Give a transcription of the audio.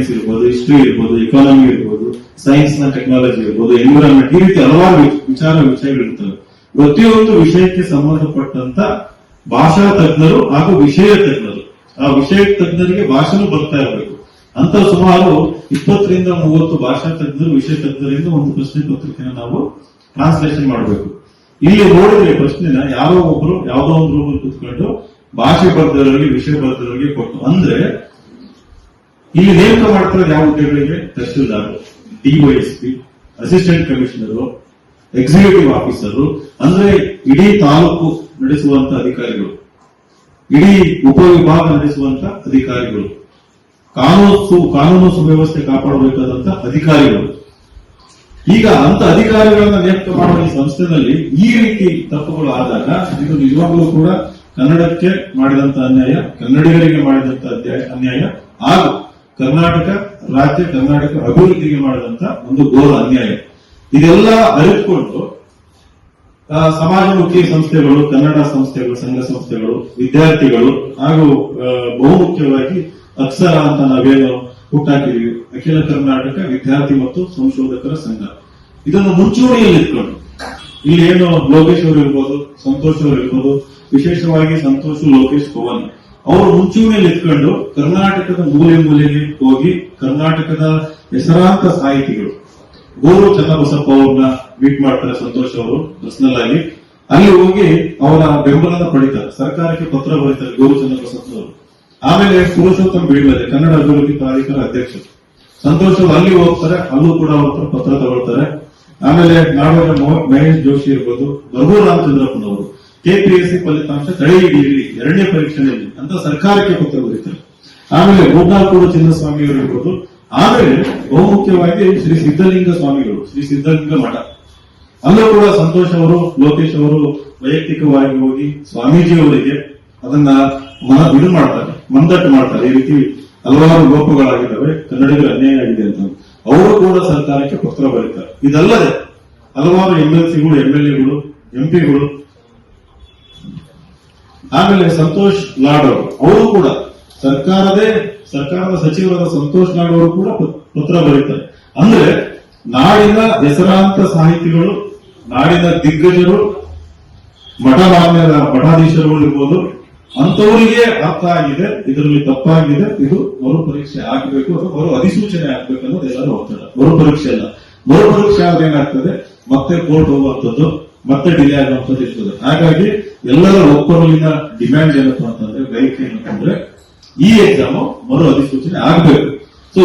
Science ಇರ್ಬೋದು history ಇರ್ಬೋದು economy ಇರ್ಬೋದು ಸೈನ್ಸ್ನ ಟೆಕ್ನಾಲಜಿ ಇರ್ಬೋದು ಎನ್ವಿರಾನ್ಮೆಂಟ್ ಈ ರೀತಿ ಹಲವಾರು ವಿಚಾರ ವಿಷಯಗಳಿರ್ತವೆ ಪ್ರತಿಯೊಂದು ವಿಷಯಕ್ಕೆ ಸಂಬಂಧಪಟ್ಟಂತ ಭಾಷಾ ತಜ್ಞರು ಹಾಗೂ ವಿಷಯ ತಜ್ಞರು. ಆ ವಿಷಯ ತಜ್ಞರಿಗೆ ಭಾಷೆನು ಬರ್ತಾ ಇರಬೇಕು. ಅಂತ ಸುಮಾರು ಇಪ್ಪತ್ತರಿಂದ ಮೂವತ್ತು ಭಾಷಾ ತಜ್ಞರು, ವಿಷಯ ತಜ್ಞರಿಂದ ಒಂದು ಪ್ರಶ್ನೆ ಪತ್ರಿಕೆನ ನಾವು ಟ್ರಾನ್ಸ್ಲೇಷನ್ ಮಾಡಬೇಕು. ಇಲ್ಲಿ ನೋಡಿದ್ರೆ ಪ್ರಶ್ನೆನ ಯಾರೋ ಒಬ್ರು, ಯಾವ್ದೋ ಒಂದು ರೂಮಲ್ಲಿ ಕುತ್ಕೊಂಡು ಭಾಷೆ ಬರ್ದವರಿಗೆ ವಿಷಯ ಬರ್ದವರಿಗೆ ಕೊಟ್ಟು, ಅಂದ್ರೆ ಇಲ್ಲಿ ನೇಮಕ ಮಾಡ್ತಿರೋದು ಯಾವ ಹುದ್ದೆಗಳಿಗೆ tahsildar DYSP, assistant commissioner, executive officer, ಅಂದ್ರೆ ಇಡೀ ತಾಲೂಕು ನಡೆಸುವಂತ ಅಧಿಕಾರಿಗಳು, ಇಡೀ ಉಪವಿಭಾಗ ನಡೆಸುವಂತ ಅಧಿಕಾರಿಗಳು, ಕಾನೂನು ಕಾನೂನು ಸುವ್ಯವಸ್ಥೆ ಕಾಪಾಡಬೇಕಾದಂತ ಅಧಿಕಾರಿಗಳು. ಈಗ ಅಂತ ಅಧಿಕಾರಿಗಳನ್ನ ನೇಮಕ ಮಾಡುವ ಈ ಸಂಸ್ಥೆನಲ್ಲಿ ಈ ರೀತಿ ತಪ್ಪುಗಳು ಆದಾಗ ಇದು ನಿಜವಾಗ್ಲೂ ಕೂಡ ಕನ್ನಡಕ್ಕೆ ಮಾಡಿದಂತ ಅನ್ಯಾಯ, ಕನ್ನಡಿಗರಿಗೆ ಮಾಡಿದಂತ ಅನ್ಯಾಯ ಹಾಗೂ ಕರ್ನಾಟಕ, ರಾಜ್ಯ ಕರ್ನಾಟಕ ಅಭಿವೃದ್ಧಿಗೆ ಮಾಡಿದಂತ ಒಂದು ಘೋರ ಅನ್ಯಾಯ. ಇದೆಲ್ಲ ಅರಿತುಕೊಂಡು ಸಮಾಜಮುಖಿ ಸಂಸ್ಥೆಗಳು, ಕನ್ನಡ ಸಂಸ್ಥೆಗಳು, ಸಂಘ ಸಂಸ್ಥೆಗಳು, ವಿದ್ಯಾರ್ಥಿಗಳು, ಹಾಗೂ ಬಹುಮುಖ್ಯವಾಗಿ ಅಕ್ಷರ ಅಂತ ನಾವೇನು ಹುಟ್ಟಾಕಿದೀವಿ. ಅಖಿಲ ಕರ್ನಾಟಕ ವಿದ್ಯಾರ್ಥಿ ಮತ್ತು ಸಂಶೋಧಕರ ಸಂಘ. ಇದನ್ನು ಮುಂಚೂಣಿಯಲ್ಲಿ ಇಟ್ಕೊಂಡು, ಇಲ್ಲಿ ಏನು ಲೋಕೇಶ್ ಅವರು ಇರ್ಬೋದು, ಸಂತೋಷ್ ಅವರು ಇರ್ಬೋದು, ವಿಶೇಷವಾಗಿ ಸಂತೋಷ್ ಲೋಕೇಶ್ ಪವನ್ ಅವರು ಮುಂಚೂಣಿಯಲ್ಲಿ ಇಟ್ಕೊಂಡು ಕರ್ನಾಟಕದ ಮೂಲೆ ಮೂಲೆಗೆ ಹೋಗಿ ಕರ್ನಾಟಕದ ಹೆಸರಾಂತ ಸಾಹಿತಿಗಳು ಗೋರು ಚನ್ನಬಸಪ್ಪ ಅವ್ರನ್ನ ಮೀಟ್ ಮಾಡ್ತಾರೆ ಸಂತೋಷ್ ಅವರು ಪರ್ಸನಲ್ ಆಗಿ. ಅಲ್ಲಿ ಹೋಗಿ ಅವರ ಬೆಂಬಲನ ಪಡಿತಾರೆ. ಸರ್ಕಾರಕ್ಕೆ ಪತ್ರ ಬರೀತಾರೆ ಗೋರು ಚನ್ನಬಸಪ್ಪ ಅವರು. ಆಮೇಲೆ ಪುರುಷೋತ್ತಮ ಬೀಳ್ಬೇಕು ಕನ್ನಡ ಅಭಿವೃದ್ಧಿ ಪ್ರಾಧಿಕಾರ ಅಧ್ಯಕ್ಷರು. ಸಂತೋಷ್ ಅವರು ಅಲ್ಲಿ ಹೋಗ್ತಾರೆ, ಅಲ್ಲೂ ಕೂಡ ಅವ್ರ ಪತ್ರ ತಗೊಳ್ತಾರೆ. ಆಮೇಲೆ ನಾಡೋಜ ಮೋ- ಮಹೇಶ್ ಜೋಶಿ ಇರ್ಬೋದು ರಘು ರಾಮಚಂದ್ರಪ್ಪನವರು. ಕೆಪಿಎಸ್ಸಿ ಫಲಿತಾಂಶ ತಡೆ ಹಿಡಿಯಿರಿ ಎರಡನೇ ಪರೀಕ್ಷೆಯಲ್ಲಿ ಅಂತ ಸರ್ಕಾರಕ್ಕೆ ಪತ್ರ ಬರೀತಾರೆ ಆಮೇಲೆ ಮೂರ್ನಾಲ್ಕೂರು ಚಿನ್ನಸ್ವಾಮಿ ಅವರು ಇರ್ಬೋದು. ಆಮೇಲೆ ಬಹುಮುಖ್ಯವಾಗಿ ಶ್ರೀ ಸಿದ್ದಲಿಂಗ ಸ್ವಾಮಿಗಳು, ಶ್ರೀ ಸಿದ್ದಲಿಂಗ ಮಠ. ಅಲ್ಲೂ ಕೂಡ ಸಂತೋಷ್ ಅವರು, ಲೋಕೇಶ್ ಅವರು ವೈಯಕ್ತಿಕವಾಗಿ ಹೋಗಿ ಸ್ವಾಮೀಜಿ ಅವರಿಗೆ ಅದನ್ನ ಮನ ಇದು ಮಾಡ್ತಾರೆ, ಮಂದಟ್ಟು ಮಾಡ್ತಾರೆ. ಈ ರೀತಿ ಹಲವಾರು ಲೋಪಗಳಾಗಿದ್ದಾವೆ ಕನ್ನಡಿಗರ ಅನ್ಯಾಯ ಆಗಿದೆ ಅಂತ. ಅವರು ಕೂಡ ಸರ್ಕಾರಕ್ಕೆ ಪತ್ರ ಬರೀತಾರೆ. ಇದಲ್ಲದೆ ಹಲವಾರು ಎಂ ಎಲ್ ಸಿಗಳು ಎಂ ಎಲ್ ಎಗಳು ಎಂಪಿಗಳು ಆಮೇಲೆ ಸಂತೋಷ್ ಲಾಡ್ ಅವರು ಅವರು ಕೂಡ ಸರ್ಕಾರದೇ, ಸರ್ಕಾರದ ಸಚಿವರಾದ ಸಂತೋಷ್ ಲಾಡ್ ಅವರು ಕೂಡ ಪತ್ರ ಬರೀತಾರೆ. ಅಂದ್ರೆ ನಾಡಿನ ಹೆಸರಾಂತ ಸಾಹಿತಿಗಳು, ನಾಡಿನ ದಿಗ್ಗಜರು, ಮಠಮಾನ್ಯರ ಮಠಾಧೀಶರು ಇರ್ಬೋದು ಅಂತವರಿಗೆ ಅರ್ಥ ಆಗಿದೆ, ಇದರಲ್ಲಿ ತಪ್ಪಾಗಿದೆ, ಇದು ಮರು ಪರೀಕ್ಷೆ ಆಗಬೇಕು ಅಥವಾ ಮರು ಅಧಿಸೂಚನೆ ಆಗ್ಬೇಕು ಅನ್ನೋದು ಎಲ್ಲರೂ ಒತ್ತಡ ಮರು ಪರೀಕ್ಷೆ ಅಲ್ಲ. ಮರು ಪರೀಕ್ಷೆ ಆದ್ರೆ ಏನಾಗ್ತದೆ? ಮತ್ತೆ ಕೋರ್ಟ್ ಹೋಗುವಂಥದ್ದು. ಮತ್ತೆ ಡಿಲೇ ಆಗುವಂಥದ್ದು ಇರ್ತದೆ. ಹಾಗಾಗಿ ಎಲ್ಲರ ಒಪ್ಪರಲ್ಲಿನ ಡಿಮ್ಯಾಂಡ್ ಏನಪ್ಪಾ ಅಂತಂದ್ರೆ ಬಯಕೆ ಏನಪ್ಪಾ ಅಂದ್ರೆ, ಈ ಎಕ್ಸಾಮ್ ಮರು ಅಧಿಸೂಚನೆ ಆಗಬೇಕು. ಸೊ